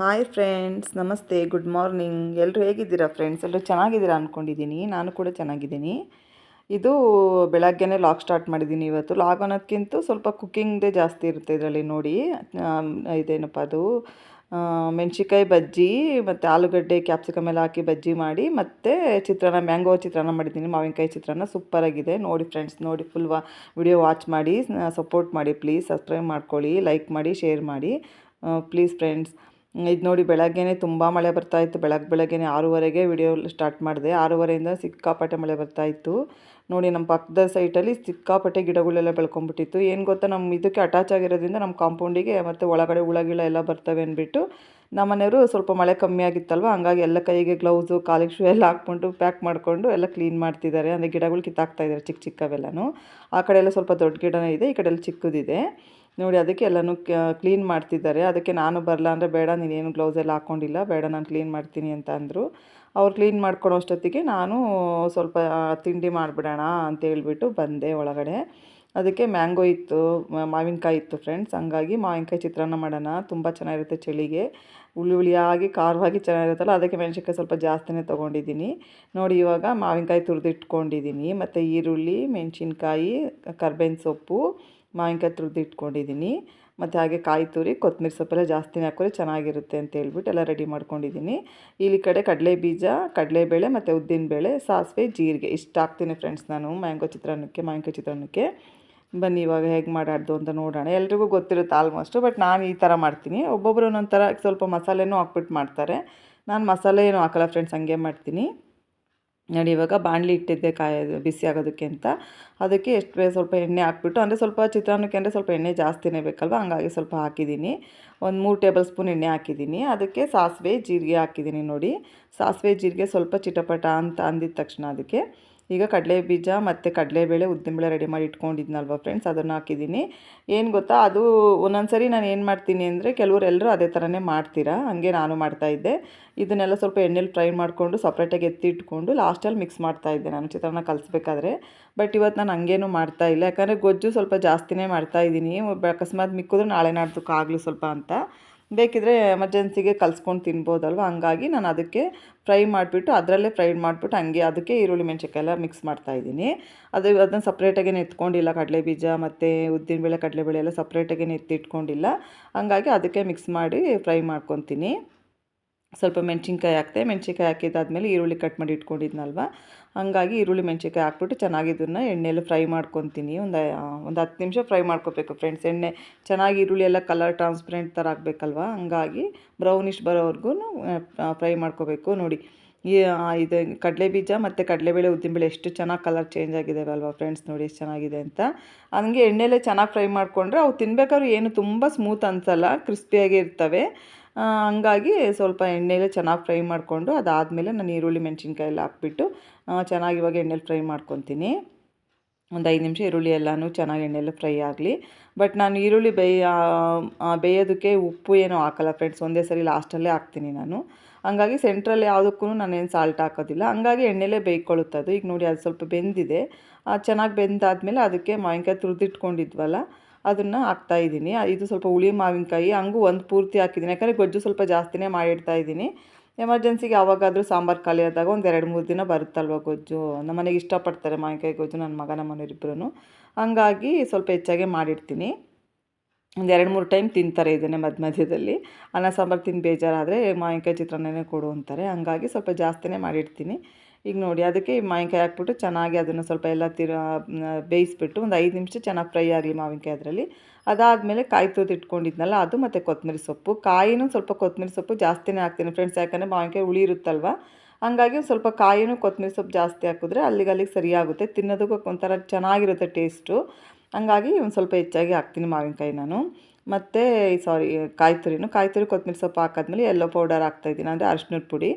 Hi friends ನಮಸ್ತೆ good morning ಎಲ್ಲರೂ ಹೇಗಿದ್ದೀರಾ ಫ್ರೆಂಡ್ಸ್ ಎಲ್ಲರೂ ಚೆನ್ನಾಗಿದ್ದೀರಾ ಅಂದ್ಕೊಂಡಿದ್ದೀನಿ ನಾನು ಕೂಡ ಚೆನ್ನಾಗಿದ್ದೀನಿ. ಇದು ಬೆಳಗ್ಗೆನೇ ಲಾಗ್ ಸ್ಟಾರ್ಟ್ ಮಾಡಿದ್ದೀನಿ ಇವತ್ತು. ಲಾಗ್ ಅನ್ನೋದಕ್ಕಿಂತ ಸ್ವಲ್ಪ ಕುಕ್ಕಿಂಗ್ದೇ ಜಾಸ್ತಿ ಇರುತ್ತೆ ಇದರಲ್ಲಿ ನೋಡಿ. ಇದೇನಪ್ಪ ಅದು? ಮೆಣಸಿಕಾಯಿ ಬಜ್ಜಿ, ಮತ್ತು ಆಲೂಗಡ್ಡೆ ಕ್ಯಾಪ್ಸಿಕಮ್ ಎಲ್ಲ ಹಾಕಿ ಬಜ್ಜಿ ಮಾಡಿ, ಮತ್ತು ಚಿತ್ರಾನ್ನ ಮ್ಯಾಂಗೋ ಚಿತ್ರಾನ್ನ ಮಾಡಿದ್ದೀನಿ. ಮಾವಿನಕಾಯಿ ಚಿತ್ರಾನ್ನ ಸೂಪರಾಗಿದೆ ನೋಡಿ ಫ್ರೆಂಡ್ಸ್ ನೋಡಿ ಫುಲ್ ವಿಡಿಯೋ ವಾಚ್ ಮಾಡಿ ಸಪೋರ್ಟ್ ಮಾಡಿ ಪ್ಲೀಸ್ ಸಬ್ಸ್ಕ್ರೈಬ್ ಮಾಡ್ಕೊಳ್ಳಿ ಲೈಕ್ ಮಾಡಿ ಶೇರ್ ಮಾಡಿ. ಪ್ಲೀಸ್ ಫ್ರೆಂಡ್ಸ್ ಇದು ನೋಡಿ ಬೆಳಗ್ಗೆನೇ ತುಂಬ ಮಳೆ ಬರ್ತಾ ಇತ್ತು. ಬೆಳಗ್ಗೆ ಬೆಳಗ್ಗೆನೇ ಆರೂವರೆಗೆ ವಿಡಿಯೋ ಸ್ಟಾರ್ಟ್ ಮಾಡಿದೆ. ಆರೂವರೆಯಿಂದ ಸಿಕ್ಕಾಪಟ್ಟೆ ಮಳೆ ಬರ್ತಾ ಇತ್ತು. ನೋಡಿ ನಮ್ಮ ಪಕ್ಕದ ಸೈಟಲ್ಲಿ ಸಿಕ್ಕಾಪಟ್ಟೆ ಗಿಡಗಳೆಲ್ಲ ಬೆಳ್ಕೊಂಬಿಟ್ಟಿತ್ತು ಏನು ಗೊತ್ತಾ ನಮ್ಮ ಇದಕ್ಕೆ ಅಟ್ಯಾಚ್ ಆಗಿರೋದ್ರಿಂದ ನಮ್ಮ ಕಾಂಪೌಂಡಿಗೆ ಮತ್ತು ಒಳಗಡೆ ಹುಳ ಗಿಳ ಎಲ್ಲ ಬರ್ತವೆ ಅಂದ್ಬಿಟ್ಟು ನಮ್ಮ ಮನೆಯವರು ಸ್ವಲ್ಪ ಮಳೆ ಕಮ್ಮಿ ಆಗಿತ್ತಲ್ವ? ಹಂಗಾಗಿ ಎಲ್ಲ ಕೈಗೆ ಗ್ಲೌಸು ಕಾಲಿಗೆ ಶೂ ಎಲ್ಲ ಹಾಕ್ಕೊಂಡು ಪ್ಯಾಕ್ ಮಾಡಿಕೊಂಡು ಎಲ್ಲ ಕ್ಲೀನ್ ಮಾಡ್ತಿದ್ದಾರೆ. ಅಂದರೆ ಗಿಡಗಳು ಕಿತ್ತಾಕ್ತಾ ಇದ್ದಾರೆ ಚಿಕ್ಕ ಚಿಕ್ಕವೆಲ್ಲನೂ. ಆ ಕಡೆ ಎಲ್ಲ ಸ್ವಲ್ಪ ದೊಡ್ಡ ಗಿಡನೇ ಇದೆ, ಈ ಕಡೆಯಲ್ಲಿ ಚಿಕ್ಕದಿದೆ. ನೋಡಿ, ಅದಕ್ಕೆ ಎಲ್ಲನೂ ಕ್ಲೀನ್ ಮಾಡ್ತಿದ್ದಾರೆ. ಅದಕ್ಕೆ ನಾನು ಬರಲ್ಲ ಅಂದರೆ ಬೇಡ, ನೀನೇನು ಗ್ಲೌಸ್ ಎಲ್ಲ ಹಾಕ್ಕೊಂಡಿಲ್ಲ ಬೇಡ, ನಾನು ಕ್ಲೀನ್ ಮಾಡ್ತೀನಿ ಅಂತ ಅಂದರು. ಅವ್ರು ಕ್ಲೀನ್ ಮಾಡ್ಕೊಳೋ ಅಷ್ಟೊತ್ತಿಗೆ ನಾನು ಸ್ವಲ್ಪ ತಿಂಡಿ ಮಾಡಿಬಿಡೋಣ ಅಂತ ಹೇಳ್ಬಿಟ್ಟು ಬಂದೆ ಒಳಗಡೆ. ಅದಕ್ಕೆ ಮ್ಯಾಂಗೋ ಇತ್ತು ಮಾವಿನಕಾಯಿ ಇತ್ತು ಫ್ರೆಂಡ್ಸ್ ಹಂಗಾಗಿ ಮಾವಿನಕಾಯಿ ಚಿತ್ರಾನ್ನ ಮಾಡೋಣ, ತುಂಬ ಚೆನ್ನಾಗಿರುತ್ತೆ ಚಳಿಗೆ. ಹುಳಿ ಹುಳಿಯಾಗಿ, ಖಾರವಾಗಿ ಚೆನ್ನಾಗಿರುತ್ತಲ್ಲ, ಅದಕ್ಕೆ ಮೆಣಸಿನ್ಕಾಯಿ ಸ್ವಲ್ಪ ಜಾಸ್ತಿನೇ ತೊಗೊಂಡಿದ್ದೀನಿ. ನೋಡಿ, ಇವಾಗ ಮಾವಿನಕಾಯಿ ತುರಿದಿಟ್ಕೊಂಡಿದ್ದೀನಿ. ಮತ್ತು ಈರುಳ್ಳಿ, ಮೆಣಸಿನ್ಕಾಯಿ, ಕರ್ಬೇವಿನ ಸೊಪ್ಪು ಮಾವಿನಕಾಯಿ ತುರಿದು ಇಟ್ಕೊಂಡಿದ್ದೀನಿ ಮತ್ತು ಹಾಗೆ ಕಾಯಿ ತುರಿ ಕೊತ್ತಂಬರಿ ಸೊಪ್ಪೆಲ್ಲ ಜಾಸ್ತಿನೇ ಹಾಕಿದ್ರೆ ಚೆನ್ನಾಗಿರುತ್ತೆ ಅಂತ ಹೇಳ್ಬಿಟ್ಟು ಎಲ್ಲ ರೆಡಿ ಮಾಡ್ಕೊಂಡಿದ್ದೀನಿ ಇಲ್ಲಿ ಕಡೆ ಕಡಲೆ ಬೀಜ, ಕಡಲೆಬೇಳೆ ಮತ್ತು ಉದ್ದಿನಬೇಳೆ ಸಾಸಿವೆ, ಜೀರಿಗೆ. ಇಷ್ಟು ಹಾಕ್ತೀನಿ ಫ್ರೆಂಡ್ಸ್ ನಾನು ಮ್ಯಾಂಗೋ ಚಿತ್ರಾನ್ನಕ್ಕೆ, ಮಾವಿನಕಾಯಿ ಚಿತ್ರಾನ್ನಕ್ಕೆ. ಬನ್ನಿ ಇವಾಗ ಹೇಗೆ ಮಾಡಾಡ್ದು ಅಂತ ನೋಡೋಣ. ಎಲ್ರಿಗೂ ಗೊತ್ತಿರುತ್ತೆ ಆಲ್ಮೋಸ್ಟು ಬಟ್ ನಾನು ಈ ಥರ ಮಾಡ್ತೀನಿ. ಒಬ್ಬೊಬ್ಬರು ಒಂದೊಂದು ಥರ ಸ್ವಲ್ಪ ಮಸಾಲೆನೂ ಹಾಕ್ಬಿಟ್ಟು ಮಾಡ್ತಾರೆ. ನಾನು ಮಸಾಲೆ ಏನು ಹಾಕಲ್ಲ ಫ್ರೆಂಡ್ಸ್ ಹಂಗೆ ಮಾಡ್ತೀನಿ. ನೋಡಿ ಇವಾಗ ಬಾಣಲಿ ಇಟ್ಟಿದ್ದೆ ಕಾಯ ಬಿಸಿ ಆಗೋದಕ್ಕೆ ಅಂತ. ಅದಕ್ಕೆ ಎಷ್ಟು ಸ್ವಲ್ಪ ಎಣ್ಣೆ ಹಾಕ್ಬಿಟ್ಟು, ಅಂದರೆ ಸ್ವಲ್ಪ ಚಿತ್ರಾನ್ನಕ್ಕೆ ಅಂದರೆ ಸ್ವಲ್ಪ ಎಣ್ಣೆ ಜಾಸ್ತಿನೇ ಬೇಕಲ್ವ? ಹಂಗಾಗಿ ಸ್ವಲ್ಪ ಹಾಕಿದ್ದೀನಿ. ಒಂದು ಮೂರು ಟೇಬಲ್ ಸ್ಪೂನ್ ಎಣ್ಣೆ ಹಾಕಿದ್ದೀನಿ. ಅದಕ್ಕೆ ಸಾಸಿವೆ, ಜೀರಿಗೆ ಹಾಕಿದ್ದೀನಿ ನೋಡಿ. ಸಾಸಿವೆ, ಜೀರಿಗೆ ಸ್ವಲ್ಪ ಚಿಟಪಟ ಅಂತ ಅಂದಿದ ತಕ್ಷಣ ಅದಕ್ಕೆ. ಈಗ ಕಡಲೆ ಬೀಜ ಮತ್ತು ಕಡಲೆಬೇಳೆ ಉದ್ದಿನಬೇಳೆ ರೆಡಿ ಮಾಡಿ ಇಟ್ಕೊಂಡಿದ್ನಲ್ವ ಫ್ರೆಂಡ್ಸ್ ಅದನ್ನು ಹಾಕಿದ್ದೀನಿ. ಏನು ಗೊತ್ತಾ? ಅದು ಒಂದೊಂದ್ಸರಿ ನಾನು ಏನು ಮಾಡ್ತೀನಿ ಅಂದರೆ ಕೆಲವರು ಎಲ್ಲರೂ ಅದೇ ಥರನೇ ಮಾಡ್ತೀರಾ? ಹಾಗೆ ನಾನು ಮಾಡ್ತಾಯಿದ್ದೆ ಇದನ್ನೆಲ್ಲ ಸ್ವಲ್ಪ ಎಣ್ಣೆಲಿ ಫ್ರೈ ಮಾಡಿಕೊಂಡು ಸಪ್ರೇಟಾಗಿ ಎತ್ತಿ ಇಟ್ಕೊಂಡು ಲಾಸ್ಟಲ್ಲಿ ಮಿಕ್ಸ್ ಮಾಡ್ತಾಯಿದ್ದೆ ನಾನು. ಚಿತ್ರಾನ್ನ ಕಲಿಸ್ಬೇಕಾದ್ರೆ. ಬಟ್ ಇವತ್ತು ನಾನು ಹಂಗೇನು ಮಾಡ್ತಾ ಇಲ್ಲ. ಯಾಕಂದರೆ ಗೊಜ್ಜು ಸ್ವಲ್ಪ ಜಾಸ್ತಿನೇ ಮಾಡ್ತಾಯಿದ್ದೀನಿ ಅಕಸ್ಮಾತ್ ಮಿಕ್ಕಿದ್ರೆ ನಾಳೆ ನಾಡ್ದಕ್ಕಾಗಲಿ ಸ್ವಲ್ಪ ಅಂತ. ಬೇಕಿದ್ರೆ ಎಮರ್ಜೆನ್ಸಿಗೆ ಕಲ್ಸ್ಕೊಂಡು ತಿನ್ಬೋದಲ್ವ? ಹಂಗಾಗಿ ನಾನು ಅದಕ್ಕೆ ಫ್ರೈ ಮಾಡಿಬಿಟ್ಟು ಅದರಲ್ಲೇ ಫ್ರೈ ಮಾಡಿಬಿಟ್ಟು ಹಂಗೆ ಅದಕ್ಕೆ ಈರುಳ್ಳಿ ಮೆಣಸಿನ್ಕಾಯಿ ಎಲ್ಲ ಮಿಕ್ಸ್ ಮಾಡ್ತಾಯಿದ್ದೀನಿ ಅದು ಅದನ್ನು ಸಪ್ರೇಟಾಗಿ ಎತ್ಕೊಂಡಿಲ್ಲ ಕಡಲೆ ಬೀಜ ಮತ್ತು ಉದ್ದಿನಬೇಳೆ, ಕಡಲೆಬೇಳೆ ಎಲ್ಲ ಸಪ್ರೇಟಾಗೇ ಎತ್ತಿಟ್ಕೊಂಡಿಲ್ಲ ಹಂಗಾಗಿ ಅದಕ್ಕೆ ಮಿಕ್ಸ್ ಮಾಡಿ ಫ್ರೈ ಮಾಡ್ಕೊತೀನಿ. ಸ್ವಲ್ಪ ಮೆಣಸಿನ್ಕಾಯಿ ಹಾಕ್ತೆ ಮೆಣಸಿನ್ಕಾಯಿ ಹಾಕಿದ್ದಾದ್ಮೇಲೆ ಈರುಳ್ಳಿ ಕಟ್ ಮಾಡಿ ಇಟ್ಕೊಂಡಿದ್ನಲ್ವ? ಹಂಗಾಗಿ ಈರುಳ್ಳಿ, ಮೆಣಸಿನ್ಕಾಯಿ ಹಾಕ್ಬಿಟ್ಟು ಚೆನ್ನಾಗಿ ಎಣ್ಣೆಯಲ್ಲಿ ಫ್ರೈ ಮಾಡ್ಕೊತೀನಿ. ಒಂದು ಒಂದು ಹತ್ತು ನಿಮಿಷ ಫ್ರೈ ಮಾಡ್ಕೋಬೇಕು ಫ್ರೆಂಡ್ಸ್ ಎಣ್ಣೆ ಚೆನ್ನಾಗಿ ಈರುಳ್ಳಿ ಎಲ್ಲ ಕಲರ್ ಟ್ರಾನ್ಸ್ಪರೆಂಟ್ ಥರ ಆಗಬೇಕಲ್ವ? ಹಂಗಾಗಿ ಬ್ರೌನಿಷ್ ಬರೋವರೆಗೂ ಫ್ರೈ ಮಾಡ್ಕೋಬೇಕು. ನೋಡಿ, ಈ ಇದು ಕಡಲೆ ಬೀಜ ಮತ್ತು ಕಡಲೆಬೇಳೆ, ಉದ್ದಿನಬೇಳೆ ಎಷ್ಟು ಚೆನ್ನಾಗಿ ಕಲರ್ ಚೇಂಜ್ ಆಗಿದ್ದಾವೆ ಅಲ್ವಾ ಫ್ರೆಂಡ್ಸ್ ನೋಡಿ ಎಷ್ಟು ಚೆನ್ನಾಗಿದೆ ಅಂತ. ಹಂಗೆ ಎಣ್ಣೆಲೇ ಚೆನ್ನಾಗಿ ಫ್ರೈ ಮಾಡಿಕೊಂಡ್ರೆ ಅವು ತಿನ್ಬೇಕಾದ್ರೆ ಏನು ತುಂಬ ಸ್ಮೂತ್ ಅನ್ಸಲ್ಲ ಕ್ರಿಸ್ಪಿಯಾಗಿ ಇರ್ತವೆ. ಹಂಗಾಗಿ ಸ್ವಲ್ಪ ಎಣ್ಣೆಲೆ ಚೆನ್ನಾಗಿ ಫ್ರೈ ಮಾಡಿಕೊಂಡು ಅದಾದಮೇಲೆ ನಾನು ಈರುಳ್ಳಿ ಮೆಣಸಿನ್ಕಾಯಿ ಎಲ್ಲ ಹಾಕ್ಬಿಟ್ಟು ಚೆನ್ನಾಗಿ ಇವಾಗ ಎಣ್ಣೆಲಿ ಫ್ರೈ ಮಾಡ್ಕೊತೀನಿ. ಒಂದು ಐದು ನಿಮಿಷ ಈರುಳ್ಳಿ ಎಲ್ಲನೂ ಚೆನ್ನಾಗಿ ಎಣ್ಣೆಲ್ಲ ಫ್ರೈ ಆಗಲಿ. ಬಟ್ ನಾನು ಈರುಳ್ಳಿ ಬೇಯ ಬೇಯೋದಕ್ಕೆ ಉಪ್ಪು ಏನೂ ಹಾಕಲ್ಲ ಫ್ರೆಂಡ್ಸ್, ಒಂದೇ ಸರಿ ಲಾಸ್ಟಲ್ಲೇ ಹಾಕ್ತೀನಿ ನಾನು. ಹಂಗಾಗಿ ಸೆಂಟ್ರಲ್ಲಿ ಯಾವುದಕ್ಕೂ ನಾನೇನು ಸಾಲ್ಟ್ ಹಾಕೋದಿಲ್ಲ. ಹಂಗಾಗಿ ಎಣ್ಣೆಲೇ ಬೇಯ್ಕೊಳ್ಳುತ್ತೆ ಅದು. ಈಗ ನೋಡಿ, ಅದು ಸ್ವಲ್ಪ ಬೆಂದಿದೆ. ಚೆನ್ನಾಗಿ ಬೆಂದಾದಮೇಲೆ ಅದಕ್ಕೆ ಮಾವಿನಕಾಯಿ ತುರಿದಿಟ್ಕೊಂಡಿದ್ವಲ್ಲ ಅದನ್ನು ಹಾಕ್ತಾಯಿದ್ದೀನಿ ಇದು ಸ್ವಲ್ಪ ಹುಳಿ ಮಾವಿನಕಾಯಿ, ಹಂಗೂ ಒಂದು ಪೂರ್ತಿ ಹಾಕಿದ್ದೀನಿ. ಯಾಕಂದರೆ ಗೊಜ್ಜು ಸ್ವಲ್ಪ ಜಾಸ್ತಿನೇ ಮಾಡಿಡ್ತಾ ಇದ್ದೀನಿ. ಎಮರ್ಜೆನ್ಸಿಗೆ ಯಾವಾಗಾದರೂ ಸಾಂಬಾರು ಖಾಲಿ ಆದಾಗ ಒಂದು ಎರಡು, ಮೂರು ದಿನ ಬರುತ್ತಲ್ವ ಗೊಜ್ಜು? ನಮ್ಮ ಮನೆಗೆ ಇಷ್ಟಪಡ್ತಾರೆ ಮಾವಿನಕಾಯಿ ಗೊಜ್ಜು ನನ್ನ ಮಗ, ನಮ್ಮ ಹಂಗಾಗಿ ಸ್ವಲ್ಪ ಹೆಚ್ಚಾಗಿ ಮಾಡಿಡ್ತೀನಿ. ಒಂದು ಎರಡು, ಮೂರು ಟೈಮ್ ತಿಂತಾರೆ ಇದನ್ನೇ ಮಧ್ಯ ಮಧ್ಯದಲ್ಲಿ. ಅನ್ನ, ಸಾಂಬಾರು ತಿಂದು ಬೇಜಾರಾದರೆ ಮಾವಿನಕಾಯಿ ಚಿತ್ರಾನ್ನನೇ ಕೊಡು ಅಂತಾರೆ. ಹಂಗಾಗಿ ಸ್ವಲ್ಪ ಜಾಸ್ತಿನೇ ಮಾಡಿರ್ತೀನಿ ಈಗ ನೋಡಿ, ಅದಕ್ಕೆ ಮಾವಿನಕಾಯಿ ಹಾಕ್ಬಿಟ್ಟು ಚೆನ್ನಾಗಿ ಅದನ್ನು ಸ್ವಲ್ಪ ಎಲ್ಲ ತಿರ ಬೇಯಿಸ್ಬಿಟ್ಟು ಒಂದು ಐದು ನಿಮಿಷ ಚೆನ್ನಾಗಿ ಫ್ರೈ ಆಗಲಿ ಮಾವಿನಕಾಯಿ ಅದರಲ್ಲಿ. ಅದಾದಮೇಲೆ ಕಾಯಿ ತುರಿದು ಇಟ್ಕೊಂಡಿದ್ನಲ್ಲ, ಅದು ಮತ್ತು ಕೊತ್ತಂಬರಿ ಸೊಪ್ಪು. ಕಾಯಿನೂ ಸ್ವಲ್ಪ ಕೊತ್ತಂಬರಿ ಸೊಪ್ಪು ಜಾಸ್ತಿನೇ ಹಾಕ್ತೀನಿ ಫ್ರೆಂಡ್ಸ್, ಯಾಕಂದರೆ ಮಾವಿನಕಾಯಿ ಹುಳಿ ಇರುತ್ತಲ್ವ? ಹಂಗಾಗಿ ಒಂದು ಸ್ವಲ್ಪ ಕಾಯಿನೂ ಕೊತ್ತಂಬರಿ ಸೊಪ್ಪು ಜಾಸ್ತಿ ಹಾಕಿದ್ರೆ ಅಲ್ಲಿಗೆ ಅಲ್ಲಿಗೆ ಸರಿಯಾಗುತ್ತೆ. ತಿನ್ನೋದಕ್ಕೂ ಒಂಥರ ಚೆನ್ನಾಗಿರುತ್ತೆ ಟೇಸ್ಟು. ಹಂಗಾಗಿ ಒಂದು ಸ್ವಲ್ಪ ಹೆಚ್ಚಾಗಿ ಹಾಕ್ತೀನಿ ಮಾವಿನಕಾಯಿ ನಾನು. ಮತ್ತು ಸಾರಿ, ಕಾಯಿ ತುರಿನು, ಕಾಯಿ ತುರಿ ಕೊತ್ತಂಬರಿ ಸೊಪ್ಪು ಹಾಕಾದ್ಮೇಲೆ ಎಲ್ಲೋ ಪೌಡರ್ ಹಾಕ್ತಾಯಿದ್ದೀನಿ ಅಂದರೆ ಅರ್ಶಿನದ ಪುಡಿ.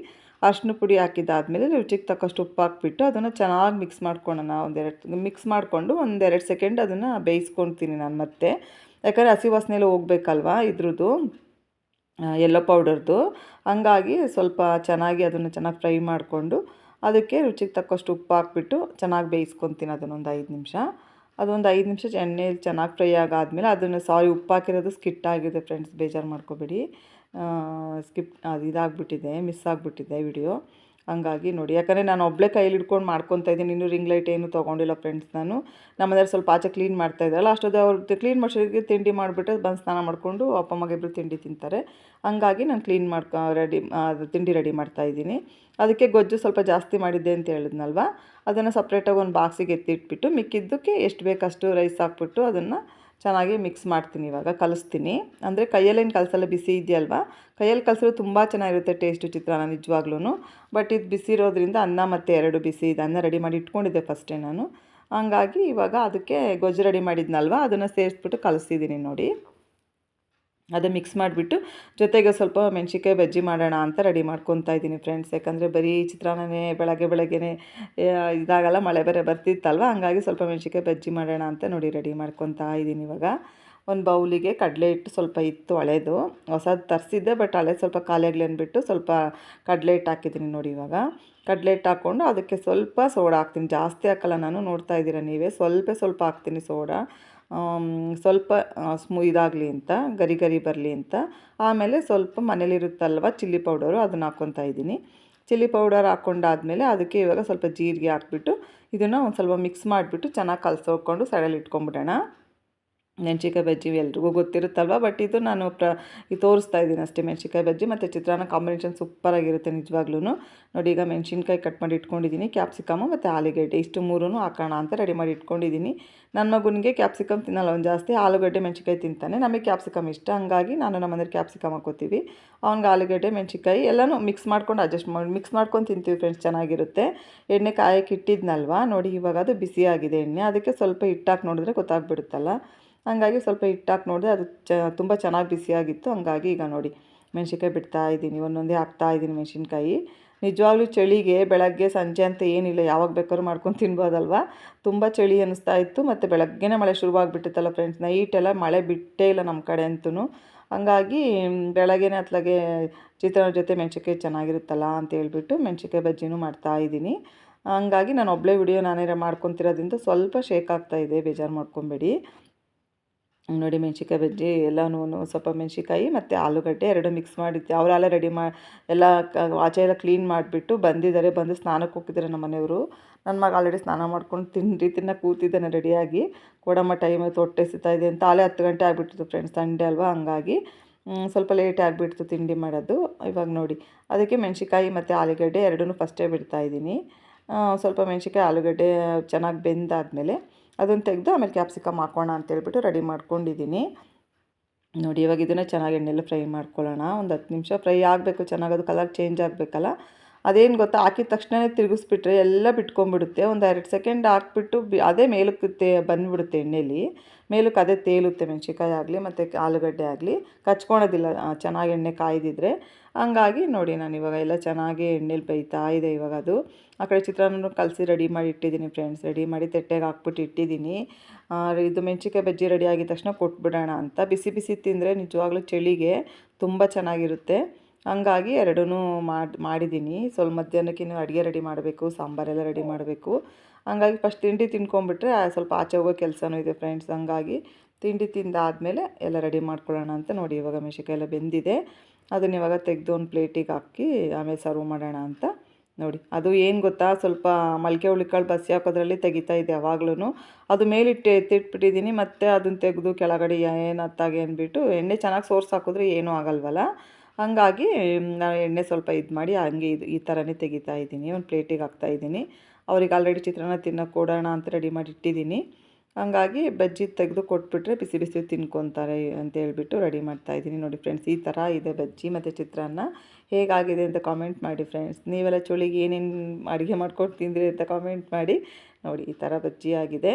ಅರ್ಶಿನ ಪುಡಿ ಹಾಕಿದ್ದಾದಮೇಲೆ ರುಚಿಗೆ ತಕ್ಕಷ್ಟು ಉಪ್ಪು ಹಾಕ್ಬಿಟ್ಟು ಅದನ್ನು ಚೆನ್ನಾಗಿ ಮಿಕ್ಸ್ ಮಾಡ್ಕೊಳ್ಳೋಣ ಒಂದೆರಡು ಮಿಕ್ಸ್ ಮಾಡಿಕೊಂಡು ಒಂದೆರಡು ಸೆಕೆಂಡ್ ಅದನ್ನು ಬೇಯಿಸ್ಕೊಳ್ತೀನಿ ನಾನು ಮತ್ತೆ. ಯಾಕಂದರೆ ಹಸಿ ವಾಸನೆ ಎಲ್ಲ ಹೋಗ್ಬೇಕಲ್ವಾ ಇದ್ರದ್ದು ಎಲ್ಲೋ ಪೌಡರ್ದು ಹಂಗಾಗಿ ಸ್ವಲ್ಪ ಚೆನ್ನಾಗಿ ಅದನ್ನು ಚೆನ್ನಾಗಿ ಫ್ರೈ ಮಾಡಿಕೊಂಡು ಅದಕ್ಕೆ ರುಚಿಗೆ ತಕ್ಕಷ್ಟು ಉಪ್ಪು ಹಾಕ್ಬಿಟ್ಟು ಚೆನ್ನಾಗಿ ಬೇಯಿಸ್ಕೊತೀನಿ ಅದನ್ನೊಂದು ಐದು ನಿಮಿಷ. ಅದೊಂದು ಐದು ನಿಮಿಷ ಎಣ್ಣೆ ಚೆನ್ನಾಗಿ ಫ್ರೈ ಆಗಾದಮೇಲೆ ಅದನ್ನು ಸಾರಿ ಉಪ್ಪು ಹಾಕಿರೋದು ಸ್ಕಿಟ್ ಆಗಿದೆ ಫ್ರೆಂಡ್ಸ್, ಬೇಜಾರು ಮಾಡ್ಕೋಬೇಡಿ. ಸ್ಕಿಪ್, ಅದು ಇದಾಗ್ಬಿಟ್ಟಿದೆ ಮಿಸ್ ಆಗಿಬಿಟ್ಟಿದೆ ವಿಡಿಯೋ ಹಂಗಾಗಿ ನೋಡಿ, ಯಾಕಂದರೆ ನಾನು ಒಬ್ಬಳೇ ಕೈಯಲ್ಲಿ ಹಿಡ್ಕೊಂಡು ಮಾಡ್ಕೊತಾ ಇದ್ದೀನಿ. ಇನ್ನೂ ರಿಂಗ್ ಲೈಟ್ ಏನು ತೊಗೊಂಡಿಲ್ಲ ಫ್ರೆಂಡ್ಸ್ ನಾನು. ನಮ್ಮನೇಲಿ ಸ್ವಲ್ಪ ಆಚೆ ಕ್ಲೀನ್ ಮಾಡ್ತಾ ಇದ್ದಾರಲ್ಲ ಅಷ್ಟೊಂದು ಅವ್ರದ್ದು ಕ್ಲೀನ್ ಮಾಡೋರಿಗೆ ತಿಂಡಿ ಮಾಡಿಬಿಟ್ಟು ಬಂದು ಸ್ನಾನ ಮಾಡಿಕೊಂಡು ಅಪ್ಪ ಮಗ ಇಬ್ಬರು ತಿಂಡಿ ತಿಂತಾರೆ. ಹಂಗಾಗಿ ನಾನು ಕ್ಲೀನ್ ಮಾಡ್ಕೊ ರೆಡಿ ಅದು ತಿಂಡಿ ರೆಡಿ ಮಾಡ್ತಾ ಇದ್ದೀನಿ. ಅದಕ್ಕೆ ಗೊಜ್ಜು ಸ್ವಲ್ಪ ಜಾಸ್ತಿ ಮಾಡಿದ್ದೆ ಅಂತ ಹೇಳಿದ್ನಲ್ವ? ಅದನ್ನು ಸಪ್ರೇಟಾಗಿ ಒಂದು ಬಾಕ್ಸಿಗೆ ಎತ್ತಿಟ್ಬಿಟ್ಟು ಮಿಕ್ಕಿದ್ದಕ್ಕೆ ಎಷ್ಟು ಬೇಕಷ್ಟು ರೈಸ್ ಹಾಕ್ಬಿಟ್ಟು ಅದನ್ನು ಚೆನ್ನಾಗಿ ಮಿಕ್ಸ್ ಮಾಡ್ತೀನಿ ಇವಾಗ, ಕಲಿಸ್ತೀನಿ. ಅಂದರೆ ಕೈಯಲ್ಲೇನು ಕಲಸಲ್ಲ, ಬಿಸಿ ಇದೆಯಲ್ವಾ? ಕೈಯಲ್ಲಿ ಕಲಸಿದ್ರೆ ತುಂಬ ಚೆನ್ನಾಗಿರುತ್ತೆ ಟೇಸ್ಟು ಚಿತ್ರಾನ್ನ ನಿಜವಾಗ್ಲೂ ಬಟ್ ಇದು ಬಿಸಿ ಇರೋದ್ರಿಂದ ಅನ್ನ ಮತ್ತು ಎರಡು ಬಿಸಿ ಇದು ಅನ್ನ ರೆಡಿ ಮಾಡಿ ಇಟ್ಕೊಂಡಿದ್ದೆ ಫಸ್ಟೇ ನಾನು. ಹಂಗಾಗಿ ಇವಾಗ ಅದಕ್ಕೆ ಗೊಜ್ಜು ರೆಡಿ ಮಾಡಿದ್ನಲ್ವ? ಅದನ್ನು ಸೇರಿಸ್ಬಿಟ್ಟು ಕಲಿಸಿದ್ದೀನಿ ನೋಡಿ. ಅದು ಮಿಕ್ಸ್ ಮಾಡಿಬಿಟ್ಟು ಜೊತೆಗೆ ಸ್ವಲ್ಪ ಮೆಣ್ಸಿನ್ಕಾಯಿ ಬಜ್ಜಿ ಮಾಡೋಣ ಅಂತ ರೆಡಿ ಮಾಡ್ಕೊತಾ ಇದ್ದೀನಿ ಫ್ರೆಂಡ್ಸ್ ಯಾಕಂದರೆ ಬರೀ ಚಿತ್ರಾನ್ನನೇ, ಬೆಳಗ್ಗೆ, ಬೆಳಗ್ಗೆನೇ ಇದಾಗಲ್ಲ, ಮಳೆ ಬೇರೆ ಬರ್ತಿತ್ತಲ್ವ? ಹಂಗಾಗಿ ಸ್ವಲ್ಪ ಮೆಣ್ಸಿಕಾಯಿ ಬಜ್ಜಿ ಮಾಡೋಣ ಅಂತ ನೋಡಿ ರೆಡಿ ಮಾಡ್ಕೊತಾ ಇದ್ದೀನಿ ಇವಾಗ. ಒಂದು ಬೌಲಿಗೆ ಕಡಲೆ ಹಿಟ್ಟು ಸ್ವಲ್ಪ ಇತ್ತು ಹಳೇದು. ಹೊಸದು ತರಿಸಿದ್ದೆ ಬಟ್ ಹಳೆ ಸ್ವಲ್ಪ ಖಾಲಿ ಆಗಲಿ ಅಂದ್ಬಿಟ್ಟು ಸ್ವಲ್ಪ ಕಡಲೆ ಹಿಟ್ಟು ಹಾಕಿದ್ದೀನಿ ನೋಡಿ ಇವಾಗ. ಕಡಲೆ ಹಿಟ್ಟು ಹಾಕ್ಕೊಂಡು ಅದಕ್ಕೆ ಸ್ವಲ್ಪ ಸೋಡಾ ಹಾಕ್ತೀನಿ. ಜಾಸ್ತಿ ಹಾಕಲ್ಲ ನಾನು, ನೋಡ್ತಾ ಇದ್ದೀರಾ ನೀವೇ? ಸ್ವಲ್ಪ ಸ್ವಲ್ಪ ಹಾಕ್ತೀನಿ ಸೋಡಾ. ಸ್ವಲ್ಪ ಸ್ಮೂ ಇದಾಗಲಿ ಅಂತ, ಗರಿ ಗರಿ ಬರಲಿ ಅಂತ. ಆಮೇಲೆ ಸ್ವಲ್ಪ ಮನೇಲಿರುತ್ತಲ್ವ ಚಿಲ್ಲಿ ಪೌಡರು, ಅದನ್ನು ಹಾಕ್ಕೊತಾ ಇದ್ದೀನಿ. ಚಿಲ್ಲಿ ಪೌಡರ್ ಹಾಕ್ಕೊಂಡಾದ್ಮೇಲೆ ಅದಕ್ಕೆ ಇವಾಗ ಸ್ವಲ್ಪ ಜೀರಿಗೆ ಹಾಕ್ಬಿಟ್ಟು, ಇದನ್ನು ಒಂದು ಸ್ವಲ್ಪ ಮಿಕ್ಸ್ ಮಾಡಿಬಿಟ್ಟು ಚೆನ್ನಾಗಿ ಕಲಸೋಕೊಂಡು ಸೈಡಲ್ಲಿ ಇಟ್ಕೊಂಬಿಡೋಣ ಮೆಣ್ಸಿನ್ಕಾಯಿ ಬಜ್ಜಿ ಎಲ್ರಿಗೂ ಗೊತ್ತಿರುತ್ತಲ್ವ? ಬಟ್ ಇದು ನಾನು ಪ್ರ, ಇದು ತೋರಿಸ್ತಾ ಇದ್ದೀನಿ ಅಷ್ಟೇ ಮೆಣ್ಸಿನ್ಕಾಯಿ ಬಜ್ಜಿ ಮತ್ತು ಚಿತ್ರಾನ್ನ ಕಾಂಬಿನೇಷನ್ ಸೂಪರಾಗಿರುತ್ತೆ ನಿಜವಾಗ್ಲೂ ನೋಡಿ ಈಗ ಮೆಣ್ಸಿನ್ಕಾಯಿ ಕಟ್ ಮಾಡಿ ಇಟ್ಕೊಂಡಿದ್ದೀನಿ ಕ್ಯಾಪ್ಸಿಕಮು ಮತ್ತು ಆಲೂಗಡ್ಡೆ ಇಷ್ಟು ಮೂರೂ ಹಾಕೋಣ ಅಂತ ರೆಡಿ ಮಾಡಿ ಇಟ್ಕೊಂಡಿದ್ದೀನಿ. ನನ್ನ ಮಗುನಿಗೆ ಕ್ಯಾಪ್ಸಿಕಮ್ ತಿನ್ನಲ್ಲ ಒಂದು ಜಾಸ್ತಿ ಆಲೂಗಡ್ಡೆ ಮೆಣ್ಸಿಕಾಯಿ ತಿಂತಾನೆ. ನಮಗೆ ಕ್ಯಾಪ್ಸಿಕಮ್ ಇಷ್ಟ, ಹಂಗಾಗಿ ನಾನು ನಮ್ಮ ಮನೇಲಿ ಕ್ಯಾಪ್ಸಿಕಮ್ ಹಾಕೋತೀವಿ. ಅವ್ನಿಗೆ ಆಲೂಗಡ್ಡೆ, ಮೆಣ್ಸಿನ್ಕಾಯಿ ಎಲ್ಲನೂ ಮಿಕ್ಸ್ ಮಾಡ್ಕೊಂಡು ಅಡ್ಜಸ್ಟ್ ಮಾಡಿ ಮಿಕ್ಸ್ ಮಾಡ್ಕೊಂಡು ತಿಂತೀವಿ ಫ್ರೆಂಡ್ಸ್ ಚೆನ್ನಾಗಿರುತ್ತೆ. ಎಣ್ಣೆ ಕಾಯಕ್ಕೆ ಇಟ್ಟಿದ್ನಲ್ವ? ನೋಡಿ ಇವಾಗ ಅದು ಬಿಸಿಯಾಗಿದೆ ಎಣ್ಣೆ, ಅದಕ್ಕೆ ಸ್ವಲ್ಪ ಹಿಟ್ಟಾಕಿ ನೋಡಿದ್ರೆ ಗೊತ್ತಾಗ್ಬಿಡುತ್ತಲ್ಲ. ಹಂಗಾಗಿ ಸ್ವಲ್ಪ ಹಿಟ್ಟಾಕಿ ನೋಡಿದೆ ಅದು ಚ, ತುಂಬ ಚೆನ್ನಾಗಿ ಬಿಸಿಯಾಗಿತ್ತು ಹಂಗಾಗಿ ಈಗ ನೋಡಿ ಮೆಣ್ಸಿನ್ಕಾಯಿ ಬಿಡ್ತಾ ಇದ್ದೀನಿ. ಒಂದೊಂದೇ ಹಾಕ್ತಾ ಇದ್ದೀನಿ ಮೆಣಸಿನ್ಕಾಯಿ. ನಿಜವಾಗ್ಲೂ ಚಳಿಗೆ ಬೆಳಗ್ಗೆ, ಸಂಜೆ ಅಂತ ಏನಿಲ್ಲ, ಯಾವಾಗ ಬೇಕಾದ್ರೂ ಮಾಡ್ಕೊಂಡು ತಿನ್ಬೋದಲ್ವ? ತುಂಬ ಚಳಿ ಅನ್ನಿಸ್ತಾ ಇತ್ತು ಮತ್ತು ಬೆಳಗ್ಗೆನೇ ಮಳೆ ಶುರುವಾಗಿಬಿಟ್ಟಿತ್ತಲ್ಲ ಫ್ರೆಂಡ್ಸ್ ನೈಟೆಲ್ಲ ಮಳೆ ಬಿಟ್ಟೇ ಇಲ್ಲ ನಮ್ಮ ಕಡೆ ಅಂತೂ ಹಂಗಾಗಿ ಬೆಳಗ್ಗೆನೇ ಅತ್ಲಾಗೆ ಚಿತ್ರಾನ್ನ ಜೊತೆ ಮೆಣ್ಸಿನ್ಕಾಯಿ ಚೆನ್ನಾಗಿರುತ್ತಲ್ಲ ಅಂತ ಹೇಳ್ಬಿಟ್ಟು ಮೆಣ್ಸಿನ್ಕಾಯಿ ಬಜ್ಜಿನೂ ಮಾಡ್ತಾ ಇದ್ದೀನಿ. ಹಂಗಾಗಿ ನಾನು ಒಬ್ಬಳೇ ವಿಡಿಯೋ ನಾನೇ ಮಾಡ್ಕೊತಿರೋದ್ರಿಂದ ಸ್ವಲ್ಪ ಶೇಕ್ ಆಗ್ತಾಯಿದೆ ಬೇಜಾರು ಮಾಡ್ಕೊಬೇಡಿ. ನೋಡಿ ಮೆಣ್ಸಿನ್ಕಾಯಿ ಬಜ್ಜಿ, ಎಲ್ಲನೂ ಸ್ವಲ್ಪ ಮೆಣ್ಸಿನ್ಕಾಯಿ ಮತ್ತು ಆಲೂಗಡ್ಡೆ ಎರಡು ಮಿಕ್ಸ್ ಮಾಡಿದ್ದೆ. ಅವರೆಲ್ಲ ರೆಡಿ ಮಾ, ಎಲ್ಲ ಆಚೆ ಎಲ್ಲ ಕ್ಲೀನ್ ಮಾಡಿಬಿಟ್ಟು ಬಂದಿದ್ದಾರೆ. ಬಂದು ಸ್ನಾನಕ್ಕೆ ಹೋಗಿದ್ದಾರೆ ನಮ್ಮ ಮನೆಯವರು. ನನ್ನ ಮಗ ಆಲ್ರೆಡಿ ಸ್ನಾನ ಮಾಡ್ಕೊಂಡು ತಿಂಡಿ ತಿನ್ನೋ ಕೂತಿದ್ದಾನೆ ರೆಡಿಯಾಗಿ ಕೊಡಮ್ಮ ಟೈಮ್ ಹೊಟ್ಟೆ ಇದೆ ಅಂತ ಆಲೇ ಹತ್ತು ಗಂಟೆ ಆಗಿಬಿಟ್ಟಿತ್ತು ಫ್ರೆಂಡ್ಸ್ ಸಂಡೇ ಅಲ್ವಾ? ಹಂಗಾಗಿ ಸ್ವಲ್ಪ ಲೇಟ್ ಆಗಿಬಿಡ್ತು ತಿಂಡಿ ಮಾಡೋದು. ಇವಾಗ ನೋಡಿ. ಅದಕ್ಕೆ ಮೆಣ್ಸಿನ್ಕಾಯಿ ಮತ್ತು ಆಲೂಗಡ್ಡೆ ಎರಡೂ ಫಸ್ಟೇ ಬಿಡ್ತಾಯಿದ್ದೀನಿ ಸ್ವಲ್ಪ ಮೆಣ್ಸಿನ್ಕಾಯಿ, ಆಲೂಗಡ್ಡೆ ಚೆನ್ನಾಗಿ ಬೆಂದಾದಮೇಲೆ ಅದನ್ನು ತೆಗೆದು ಆಮೇಲೆ ಕ್ಯಾಪ್ಸಿಕಮ್ ಹಾಕೋಣ ಅಂತೇಳ್ಬಿಟ್ಟು ರೆಡಿ ಮಾಡ್ಕೊಂಡಿದ್ದೀನಿ. ನೋಡಿ ಇವಾಗ ಇದನ್ನು ಚೆನ್ನಾಗಿ ಎಣ್ಣೆಲ್ಲ ಫ್ರೈ ಮಾಡ್ಕೊಳ್ಳೋಣ. ಒಂದು ಹತ್ತು ನಿಮಿಷ ಫ್ರೈ ಆಗಬೇಕು, ಚೆನ್ನಾಗಿ ಅದು ಕಲರ್ ಚೇಂಜ್ ಆಗಬೇಕಲ್ಲ? ಅದೇನು ಗೊತ್ತಾ? ಹಾಕಿದ ತಕ್ಷಣವೇ ತಿರುಗಿಸ್ಬಿಟ್ರೆ ಎಲ್ಲ ಬಿಟ್ಕೊಂಡ್ಬಿಡುತ್ತೆ. ಒಂದು ಎರಡು ಸೆಕೆಂಡ್ ಹಾಕ್ಬಿಟ್ಟು ಬಿ, ಅದೇ ಮೇಲಕ್ಕೆ ತೇ ಬಂದುಬಿಡುತ್ತೆ ಎಣ್ಣೆಲಿ. ಮೇಲಕ್ಕೆ ಅದೇ ತೇಲುತ್ತೆ ಮೆಣಸಿಕಾಯಿ ಆಗಲಿ ಮತ್ತು ಆಲೂಗಡ್ಡೆ ಆಗಲಿ. ಕಚ್ಕೊಳೋದಿಲ್ಲ ಚೆನ್ನಾಗಿ ಎಣ್ಣೆ ಕಾಯ್ದಿದ್ರೆ. ಹಂಗಾಗಿ ನೋಡಿ ನಾನು ಇವಾಗ ಎಲ್ಲ ಚೆನ್ನಾಗಿ ಎಣ್ಣೆಲಿ ಬೇಯ್ತಾ ಇದೆ ಇವಾಗ ಅದು. ಆ ಕಡೆ ಚಿತ್ರಾನ್ನ ಕಲಸಿ ರೆಡಿ ಮಾಡಿ ಇಟ್ಟಿದ್ದೀನಿ ಫ್ರೆಂಡ್ಸ್ ರೆಡಿ ಮಾಡಿ ತಟ್ಟೆಗೆ ಹಾಕ್ಬಿಟ್ಟು ಇಟ್ಟಿದ್ದೀನಿ. ಇದು ಮೆಣಸಿಕಾಯಿ ಬಜ್ಜಿ ರೆಡಿ ಆಗಿದ ತಕ್ಷಣ ಕೊಟ್ಬಿಡೋಣ ಅಂತ. ಬಿಸಿ ಬಿಸಿ ತಿಂದರೆ ನಿಜವಾಗ್ಲೂ ಚಳಿಗೆ ತುಂಬ ಚೆನ್ನಾಗಿರುತ್ತೆ. ಹಂಗಾಗಿ ಎರಡೂ ಮಾಡಿ ಮಾಡಿದ್ದೀನಿ. ಸ್ವಲ್ಪ ಮಧ್ಯಾಹ್ನಕ್ಕಿನ್ನೂ ಅಡುಗೆ ರೆಡಿ ಮಾಡಬೇಕು ಸಾಂಬಾರೆಲ್ಲ ರೆಡಿ ಮಾಡಬೇಕು. ಹಂಗಾಗಿ ಫಸ್ಟ್ ತಿಂಡಿ ತಿನ್ಕೊಂಬಿಟ್ರೆ ಸ್ವಲ್ಪ ಆಚೆ ಹೋಗೋ ಕೆಲಸನೂ ಇದೆ ಫ್ರೆಂಡ್ಸ್ ಹಂಗಾಗಿ ತಿಂಡಿ ತಿಂದಾದಮೇಲೆ ಎಲ್ಲ ರೆಡಿ ಮಾಡ್ಕೊಳ್ಳೋಣ ಅಂತ ನೋಡಿ ಇವಾಗ ಎಲ್ಲ ಬೆಂದಿದೆ. ಅದನ್ನ ಇವಾಗ ತೆಗೆದು ಒಂದು ಪ್ಲೇಟಿಗೆ ಹಾಕಿ ಆಮೇಲೆ ಸರ್ವ್ ಮಾಡೋಣ ಅಂತ ನೋಡಿ. ಅದು ಏನು ಗೊತ್ತಾ ಸ್ವಲ್ಪ ಮೊಳಕೆ ಹುಳಿಕಾಳು ಬಸಿ ಹಾಕೋದ್ರಲ್ಲಿ ತೆಗಿತಾ ಇದೆ ಯಾವಾಗ್ಲೂ ಅದು ಮೇಲಿಟ್ಟು ಎತ್ತಿಟ್ಬಿಟ್ಟಿದ್ದೀನಿ ಮತ್ತು ಅದನ್ನು ತೆಗೆದು ಕೆಳಗಡೆ ಏನು ಹತ್ತಾಗೆ ಅಂದ್ಬಿಟ್ಟು ಎಣ್ಣೆ ಚೆನ್ನಾಗಿ ಸೋರ್ಸ್ ಹಾಕಿದ್ರೆ ಏನೂ ಆಗಲ್ವಲ್ಲ. ಹಾಗಾಗಿ ನಾನು ಎಣ್ಣೆ ಸ್ವಲ್ಪ ಇದು ಮಾಡಿ ಹಂಗೆ ಇದು ಈ ಥರನೇ ತೆಗಿತಾ ಇದ್ದೀನಿ. ಒಂದು ಪ್ಲೇಟಿಗೆ ಹಾಕ್ತಾಯಿದ್ದೀನಿ ಅವ್ರಿಗೆ ಆಲ್ರೆಡಿ ಚಿತ್ರಾನ್ನ ತಿನ್ನೋಕೆ ಕೊಡೋಣ ಅಂತ ರೆಡಿ ಮಾಡಿ ಇಟ್ಟಿದ್ದೀನಿ. ಹಂಗಾಗಿ ಬಜ್ಜಿ ತೆಗೆದು ಕೊಟ್ಬಿಟ್ರೆ ಬಿಸಿ ಬಿಸಿ ತಿನ್ಕೊತಾರೆ ಅಂತ ಹೇಳ್ಬಿಟ್ಟು ರೆಡಿ ಮಾಡ್ತಾ ಇದ್ದೀನಿ. ನೋಡಿ ಫ್ರೆಂಡ್ಸ್ ಈ ಥರ ಇದೆ ಬಜ್ಜಿ ಮತ್ತು ಚಿತ್ರಾನ್ನ. ಹೇಗಾಗಿದೆ ಅಂತ ಕಾಮೆಂಟ್ ಮಾಡಿ ಫ್ರೆಂಡ್ಸ್ ನೀವೆಲ್ಲ ಚಳಿಗೆ ಏನೇನು ಅಡುಗೆ ಮಾಡ್ಕೊಂಡು ತಿಂದಿರಿ ಅಂತ ಕಾಮೆಂಟ್ ಮಾಡಿ. ನೋಡಿ ಈ ಥರ ಬಜ್ಜಿ ಆಗಿದೆ.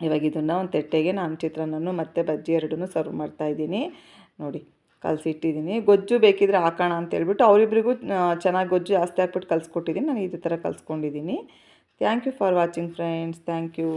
ಇವಾಗ ಇದನ್ನು ಒಂದು ತೆಟ್ಟೆಗೆ ನಾನು ಚಿತ್ರಾನ್ನನೂ ಮತ್ತು ಬಜ್ಜಿ ಎರಡೂ ಸರ್ವ್ ಮಾಡ್ತಾಯಿದ್ದೀನಿ ನೋಡಿ. ಕಲಸಿಟ್ಟಿದ್ದೀನಿ. ಗೊಜ್ಜು ಬೇಕಿದ್ರೆ ಹಾಕೋಣ ಅಂತೇಳ್ಬಿಟ್ಟು ಅವರಿಬ್ಬರಿಗೂ ಚೆನ್ನಾಗಿ ಗೊಜ್ಜು ಜಾಸ್ತಿ ಹಾಕ್ಬಿಟ್ಟು ಕಲಿಸ್ಕೊಟ್ಟಿದ್ದೀನಿ. ನಾನು ಇದೇ ಥರ ಕಲಿಸ್ಕೊಂಡಿದ್ದೀನಿ. Thank you for watching friends thank you